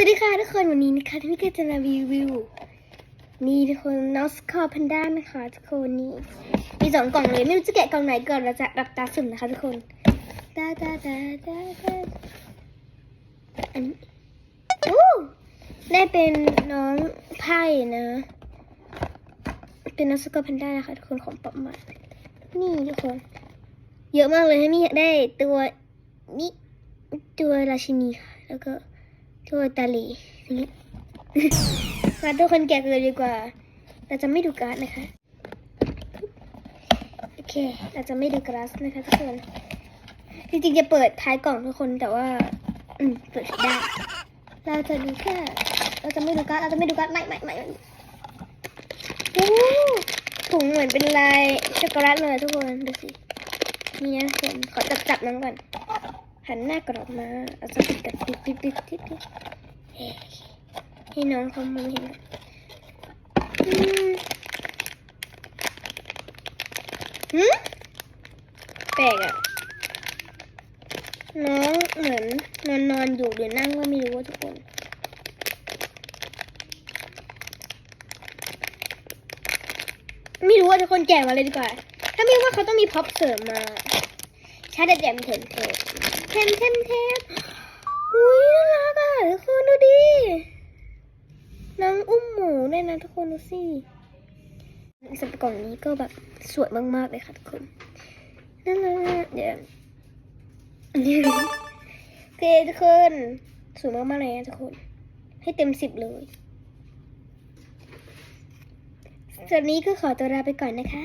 สวัสดีค่ะทุกคนวันนี้นะคะที่พี่จะมารีวิวนี่ทุกคนนอสคอพันด้านะคะทุกคนนี่มีสองกล่องเลยไม่รู้จะแกะกล่องไหนก่อนเราจะรับตาสุ่มนะคะทุกคนตาตาตาตาตาอันนี้โอ้ได้เป็นน้องไพ่นะ เป็นนอสคอพันด้านะคะทุกคนของป๊อปมานี่ทุกคน เยอะมากเลยให้นี่ได้ตัวนี่ตัวราชินีค่ะแล้วก็ ตัวตาลีมาทุกคนแกะกันเลยดีกว่า เราจะไม่ดูการ์ดนะคะ โอเค เราจะไม่ดูการ์ดนะคะทุกคน จริงๆจะเปิดท้ายกล่องทุกคนแต่ว่า อืม เปิดได้ เราจะดูแค่ เราจะไม่ดูการ์ด เราจะไม่ดูการ์ด ไม่ไม่ไม่โอ้ถุงเหมือนเป็นลายช็อกโกแลตเลยทุกคน ดูสิ นี่นะทุกคนขอจับจับน้องก่อน หันหน้ากรอบมาเอาสปิกันปิดปิดปิดปิดปิดเฮ้ยให้น้องเขามองเห็นหืมแปลกอะน้องเหมือนนอนนอนอยู่หรือนั่งก็ไม่รู้ว่าทุกคนไม่รู้ว่าทุกคนแจกมาเลยดีกว่า ถ้าไม่ว่าเขาต้องมีพ็อปเสริมมา ชาเด็ดแดมเถินเถินเทมเทมเทมอุ้ยน่ารักอะทุกคนดูดิน้องอุ้มหมูด้วยนะทุกคนดูสิสำหรับกล่องนี้ก็แบบสวยมากๆเลยค่ะทุกคนน่ารักเดี๋ยวโอเคทุกคนสวยมากๆเลยนะทุกคน ให้เต็มสิบเลยสำหรับนี้ก็ขอตัวลาไปก่อนนะคะ